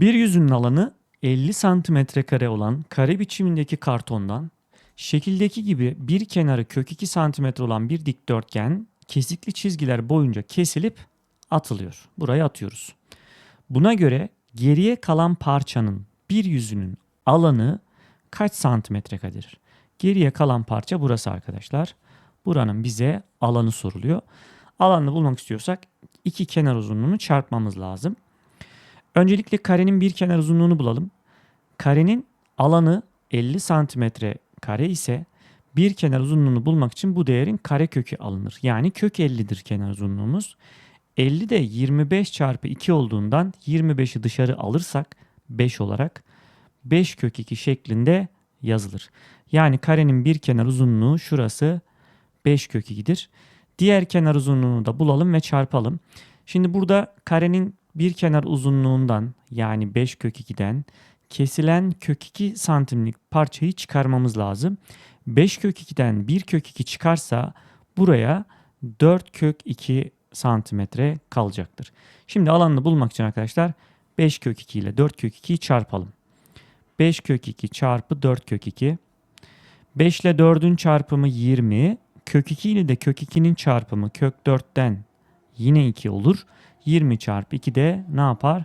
Bir yüzünün alanı 50 santimetre kare olan kare biçimindeki kartondan şekildeki gibi bir kenarı kök 2 santimetre olan bir dikdörtgen kesikli çizgiler boyunca kesilip atılıyor. Buraya atıyoruz. Buna göre geriye kalan parçanın bir yüzünün alanı kaç santimetre karedir? Geriye kalan parça burası arkadaşlar. Buranın bize alanı soruluyor. Alanını bulmak istiyorsak iki kenar uzunluğunu çarpmamız lazım. Öncelikle karenin bir kenar uzunluğunu bulalım. Karenin alanı 50 santimetre kare ise bir kenar uzunluğunu bulmak için bu değerin kare kökü alınır. Yani kök 50'dir kenar uzunluğumuz. 50 de 25 çarpı 2 olduğundan 25'i dışarı alırsak 5 olarak 5 kök 2 şeklinde yazılır. Yani karenin bir kenar uzunluğu şurası 5 kök 2'dir. Diğer kenar uzunluğunu da bulalım ve çarpalım. Şimdi burada karenin bir kenar uzunluğundan yani 5 kök 2'den kesilen kök 2 santimlik parçayı çıkarmamız lazım. 5 kök 2'den 1 kök 2 çıkarsa buraya 4 kök 2 santimetre kalacaktır. Şimdi alanını bulmak için arkadaşlar 5 kök 2 ile 4 kök 2'yi çarpalım. 5 kök 2 çarpı 4 kök 2. 5 ile 4'ün çarpımı 20. Kök 2 ile de kök 2'nin çarpımı kök 4'ten yine 2 olur. 20 çarpı 2 de ne yapar?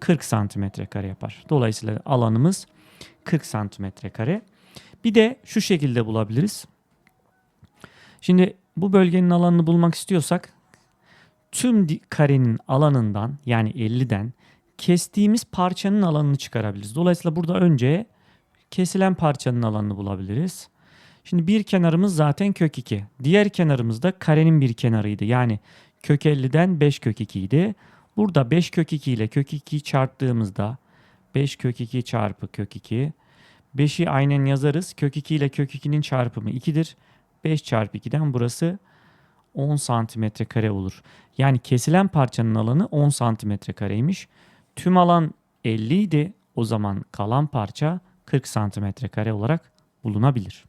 40 santimetre kare yapar. Dolayısıyla alanımız 40 santimetre kare. Bir de şu şekilde bulabiliriz. Şimdi bu bölgenin alanını bulmak istiyorsak tüm karenin alanından yani 50'den kestiğimiz parçanın alanını çıkarabiliriz. Dolayısıyla burada önce kesilen parçanın alanını bulabiliriz. Şimdi bir kenarımız zaten kök 2. Diğer kenarımız da karenin bir kenarıydı. Yani kök 50'den 5 kök 2 idi. Burada 5 kök 2 ile kök 2'yi çarptığımızda 5 kök 2 çarpı kök 2. 5'i aynen yazarız. Kök 2 ile kök 2'nin çarpımı 2'dir. 5 çarpı 2'den burası 10 santimetre kare olur. Yani kesilen parçanın alanı 10 santimetre kareymiş. Tüm alan 50 idi. O zaman kalan parça 40 santimetre kare olarak bulunabilir.